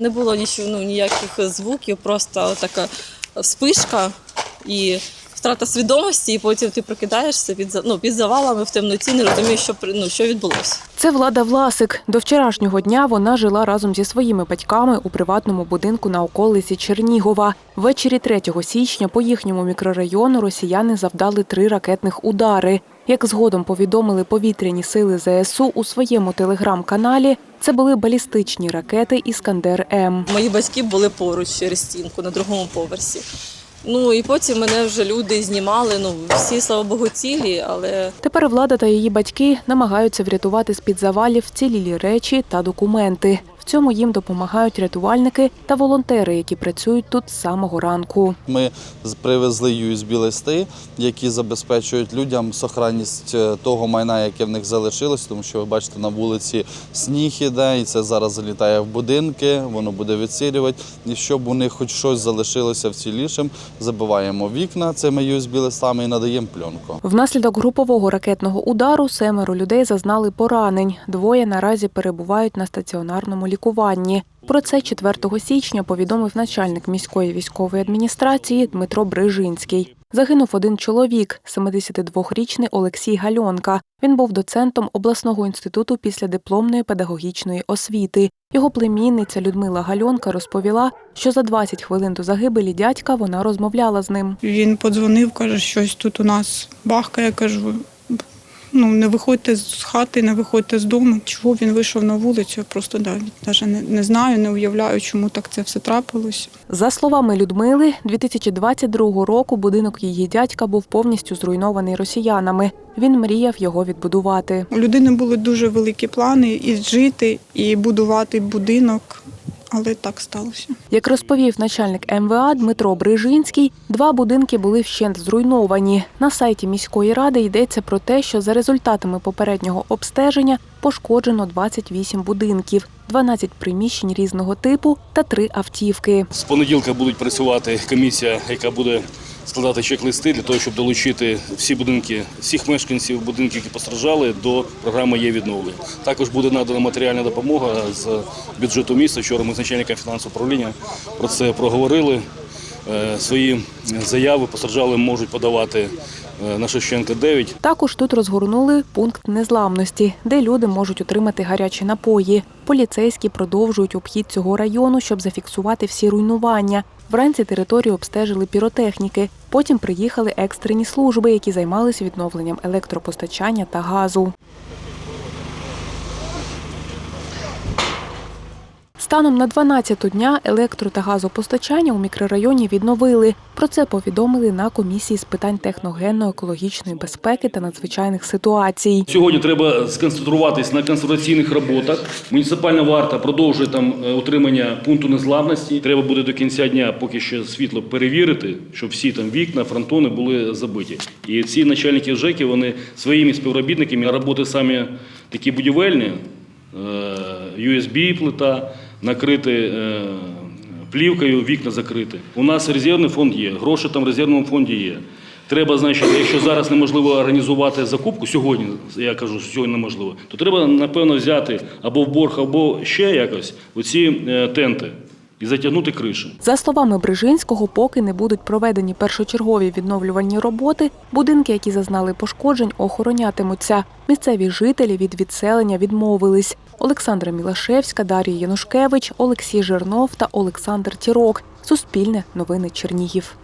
Не було нічого, ну, ніяких звуків, просто така вспишка і втрата свідомості, і потім ти прокидаєшся під, ну, під завалами в темноті, не розумієш, що, ну, що відбулося. Це Влада Власик. До вчорашнього дня вона жила разом зі своїми батьками у приватному будинку на околиці Чернігова. Ввечері 3 січня по їхньому мікрорайону росіяни завдали три ракетних удари. Як згодом повідомили повітряні сили ЗСУ у своєму телеграм-каналі, це були балістичні ракети Іскандер М. Мої батьки були поруч через стінку на другому поверсі. Ну і потім мене вже люди знімали. Ну всі, слава Богу, цілі, але Тепер влада та її батьки намагаються врятувати з-під завалів вцілілі речі та документи. В цьому їм допомагають рятувальники та волонтери, які працюють тут з самого ранку. Ми привезли USB-листи, які забезпечують людям сохранність е, того майна, яке в них залишилось, тому що ви бачите, на вулиці сніг іде, і це зараз залітає в будинки, воно буде відсірювати. І щоб у них хоч щось залишилося вцілішим, забиваємо вікна цими USB-листами і надаємо пленку. Внаслідок групового ракетного удару семеро людей зазнали поранень. Двоє наразі перебувають на стаціонарному лікуванні. Про це 4 січня повідомив начальник міської військової адміністрації Дмитро Брижинський. Загинув один чоловік, 72-річний Олексій Гальонка. Він був доцентом обласного інституту післядипломної педагогічної освіти. Його племінниця Людмила Гальонка розповіла, що за 20 хвилин до загибелі дядька вона розмовляла з ним. Він подзвонив, каже, щось тут у нас бахкає. Кажу, ну не виходьте з хати, не виходьте з дому. Чого він вийшов на вулицю? Я просто да, навіть не, не знаю, не уявляю, чому так це все трапилось. За словами Людмили, 2022 року будинок її дядька був повністю зруйнований росіянами. Він мріяв його відбудувати. У людини були дуже великі плани і жити, і будувати будинок, але так сталося. Як розповів начальник МВА Дмитро Брижинський, два будинки були вщент зруйновані. На сайті міської ради йдеться про те, що за результатами попереднього обстеження пошкоджено 28 будинків, 12 приміщень різного типу та три автівки. З понеділка будуть працювати комісія, яка буде складати чек-листи для того, щоб долучити всі будинки, всіх мешканців будинків, які постраждали, до програми є відновлення. Також буде надана матеріальна допомога з бюджету міста. Вчора ми з начальником фінансового управління про це проговорили. Е, Свої заяви постраждали можуть подавати на Шевченка 9 Також тут розгорнули пункт незламності, де люди можуть отримати гарячі напої. Поліцейські продовжують обхід цього району, щоб зафіксувати всі руйнування. Вранці територію обстежили піротехніки. Потім приїхали екстрені служби, які займалися відновленням електропостачання та газу. Станом на 12-ту дня електро та газопостачання у мікрорайоні відновили. Про це повідомили на комісії з питань техногенно-екологічної безпеки та надзвичайних ситуацій. Сьогодні треба сконцентруватись на консерваційних роботах. Муніципальна варта продовжує там е, утримання пункту незламності. Треба буде до кінця дня, поки ще світло перевірити, щоб всі там вікна, фронтони були забиті. І ці начальники ЖЕКів, вони своїми співробітниками роботи самі такі будівельні, е, USB плита, накрити. е, Плівкою вікна закрити. У нас резервний фонд є, гроші там в резервному фонді є. Треба, значить, якщо зараз неможливо організувати закупку, сьогодні я кажу, що сьогодні неможливо, то треба, напевно, взяти або в борг, або ще якось оці е, тенти і затягнути криші. За словами Брижинського, поки не будуть проведені першочергові відновлювальні роботи, будинки, які зазнали пошкоджень, охоронятимуться. Місцеві жителі від відселення відмовились. Олександра Мілашевська, Дар'я Янушкевич, Олексій Жернов та Олександр Тірок. Суспільне новини Чернігів.